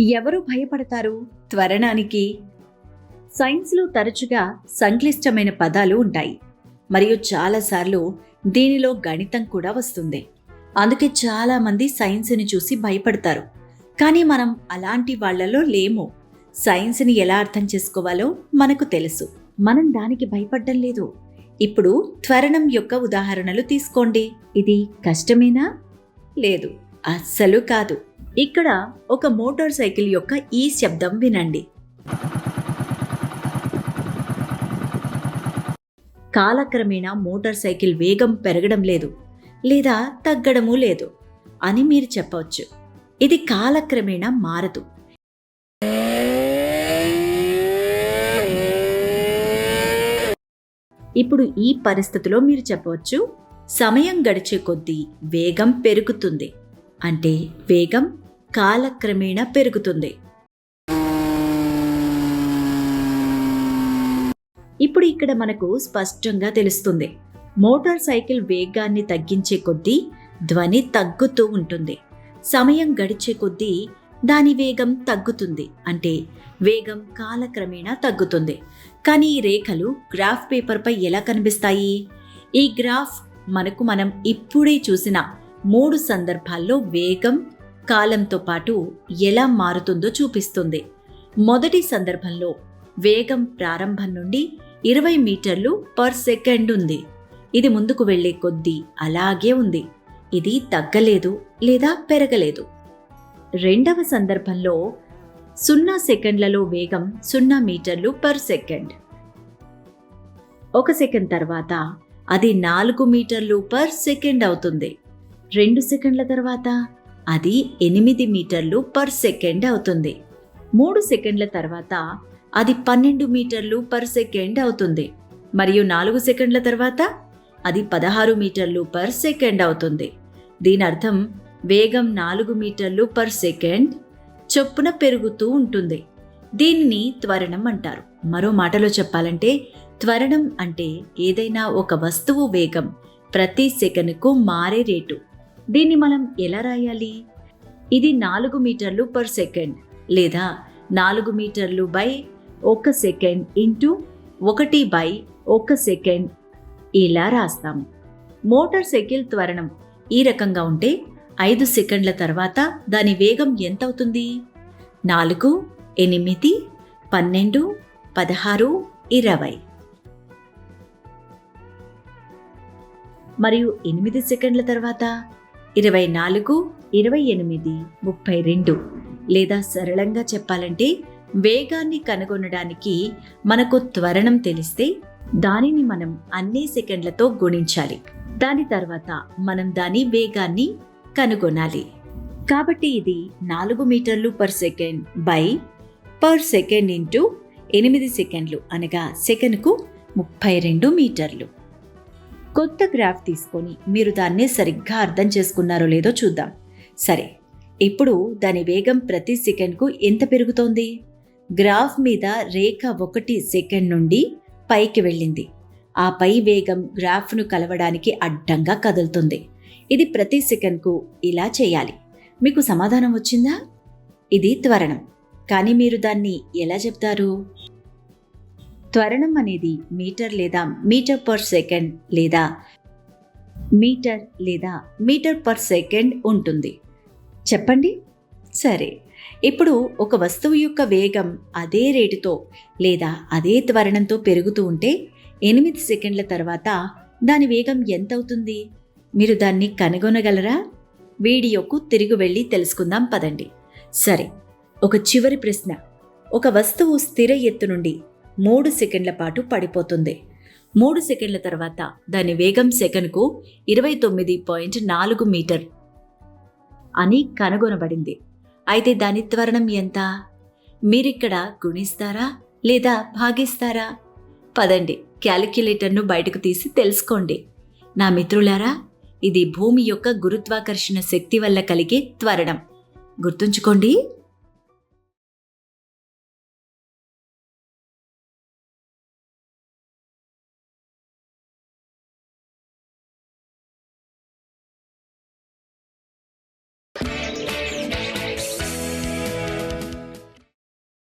ఎవరు భయపడతారు? త్వరణానికి. సైన్స్లో తరచుగా సంక్లిష్టమైన పదాలు ఉంటాయి. మరియు చాలాసార్లు దీనిలో గణితం కూడా వస్తుంది. అందుకే చాలామంది సైన్స్ని చూసి భయపడతారు. కానీ మనం అలాంటి వాళ్ళలో లేము. సైన్స్ని ఎలా అర్థం చేసుకోవాలో మనకు తెలుసు. మనం దానికి భయపడడం లేదు. ఇప్పుడు త్వరణం యొక్క ఉదాహరణలు తీసుకోండి. ఇది కష్టమేనా? లేదు. అస్సలు కాదు. ఇక్కడ ఒక మోటార్ సైకిల్ యొక్క ఈ శబ్దం వినండి. కాలక్రమేణా మోటార్ సైకిల్ వేగం పెరగడం లేదు లేదా తగ్గడము లేదు అని మీరు చెప్పవచ్చు. ఇది కాలక్రమేణా మారదు. ఇప్పుడు ఈ పరిస్థితిలో మీరు చెప్పవచ్చు సమయం గడిచే కొద్దీ వేగం పెరుగుతుంది. అంటే వేగం కాలక్రమేణా పెరుగుతుంది. ఇప్పుడు ఇక్కడ మనకు స్పష్టంగా తెలుస్తుంది. మోటార్ సైకిల్ వేగాన్ని తగ్గించే కొద్దీ ధ్వని తగ్గుతూ ఉంటుంది. సమయం గడిచే కొద్దీ దాని వేగం తగ్గుతుంది. అంటే వేగం కాలక్రమేణా తగ్గుతుంది. కానీ ఈ రేఖలు గ్రాఫ్ పేపర్పై ఎలా కనిపిస్తాయి? ఈ గ్రాఫ్ మనకు మనం ఇప్పుడే చూసిన మూడు సందర్భాల్లో వేగం కాలంతో పాటు ఎలా మారుతుందో చూపిస్తుంది. మొదటి సందర్భంలో వేగం ప్రారంభం నుండి ఇరవై మీటర్లు పర్ సెకండ్ ఉంది. ఇది ముందుకు వెళ్ళే కొద్దీ అలాగే ఉంది. ఇది తగ్గలేదు లేదా పెరగలేదు. రెండవ సందర్భంలో సున్నా సెకండ్లలో వేగం సున్నా మీటర్లు పర్ సెకండ్. ఒక సెకండ్ తర్వాత అది నాలుగు మీటర్లు పర్ సెకండ్ అవుతుంది. రెండు సెకండ్ల తర్వాత అది ఎనిమిది మీటర్లు పర్ సెకండ్ అవుతుంది. మూడు సెకండ్ల తర్వాత అది పన్నెండు మీటర్లు పర్ సెకండ్ అవుతుంది. మరియు నాలుగు సెకండ్ల తర్వాత అది పదహారు మీటర్లు పర్ సెకండ్ అవుతుంది. దీని అర్థం వేగం నాలుగు మీటర్లు పర్ సెకండ్ చొప్పున పెరుగుతూ ఉంటుంది. దీనిని త్వరణం అంటారు. మరో మాటలో చెప్పాలంటే త్వరణం అంటే ఏదైనా ఒక వస్తువు వేగం ప్రతి సెకనుకు మారే రేటు. దీన్ని మనం ఎలా రాయాలి? ఇది నాలుగు మీటర్లు పర్ సెకండ్ లేదా నాలుగు మీటర్లు బై ఒక సెకండ్ ఇంటూ ఒకటి బై ఒక సెకండ్ ఇలా రాస్తాం మోటార్ సైకిల్ త్వరణం ఈ రకంగా ఉంటే ఐదు సెకండ్ల తర్వాత దాని వేగం ఎంత అవుతుంది? నాలుగు ఎనిమిది పన్నెండు పదహారు ఇరవై. మరియు ఎనిమిది సెకండ్ల తర్వాత ఇరవై నాలుగు ఇరవై ఎనిమిది ముప్పై రెండు లేదా సరళంగా చెప్పాలంటే వేగాన్ని కనుగొనడానికి మనకు త్వరణం తెలిస్తే దానిని మనం అన్ని సెకండ్లతో గుణించాలి. దాని తర్వాత మనం దాని వేగాన్ని కనుగొనాలి. కాబట్టి ఇది నాలుగు మీటర్లు per second by per second into ఎనిమిది సెకండ్లు అనగా సెకండ్కు ముప్పై రెండు మీటర్లు. కొత్త గ్రాఫ్ తీసుకొని మీరు దాన్ని సరిగ్గా అర్థం చేసుకున్నారో లేదో చూద్దాం. సరే ఇప్పుడు దాని వేగం ప్రతి సెకండ్కు ఎంత పెరుగుతోంది? గ్రాఫ్ మీద రేఖ ఒకటి సెకండ్ నుండి పైకి వెళ్ళింది. ఆ పై వేగం గ్రాఫ్ను కలవడానికి అడ్డంగా కదులుతుంది. ఇది ప్రతి సెకండ్కు ఇలా చేయాలి. మీకు సమాధానం వచ్చిందా? ఇది త్వరణం. కానీ మీరు దాన్ని ఎలా చెప్తారు? త్వరణం అనేది మీటర్ లేదా మీటర్ పర్ సెకండ్ లేదా మీటర్ లేదా మీటర్ పర్ సెకండ్ ఉంటుంది. చెప్పండి? సరే. ఇప్పుడు ఒక వస్తువు యొక్క వేగం అదే రేటుతో లేదా అదే త్వరణంతో పెరుగుతూ ఉంటే ఎనిమిది సెకండ్ల తర్వాత దాని వేగం ఎంత అవుతుంది మీరు దాన్ని కనుగొనగలరా? వీడియోకు తిరిగి వెళ్ళి తెలుసుకుందాం పదండి. సరే. ఒక చివరి ప్రశ్న. ఒక వస్తువు స్థిర ఎత్తు నుండి మూడు సెకండ్ల పాటు పడిపోతుంది. మూడు సెకండ్ల తర్వాత దాని వేగం సెకనుకు ఇరవై తొమ్మిది పాయింట్ నాలుగు మీటర్. అని కనుగొనబడింది. అయితే దాని త్వరణం ఎంత? మీరిక్కడ గుణిస్తారా లేదా భాగిస్తారా? పదండి క్యాలిక్యులేటర్ను బయటకు తీసి తెలుసుకోండి. నా మిత్రులారా ఇది భూమి యొక్క గురుత్వాకర్షణ శక్తి వల్ల కలిగే త్వరణం. గుర్తుంచుకోండి.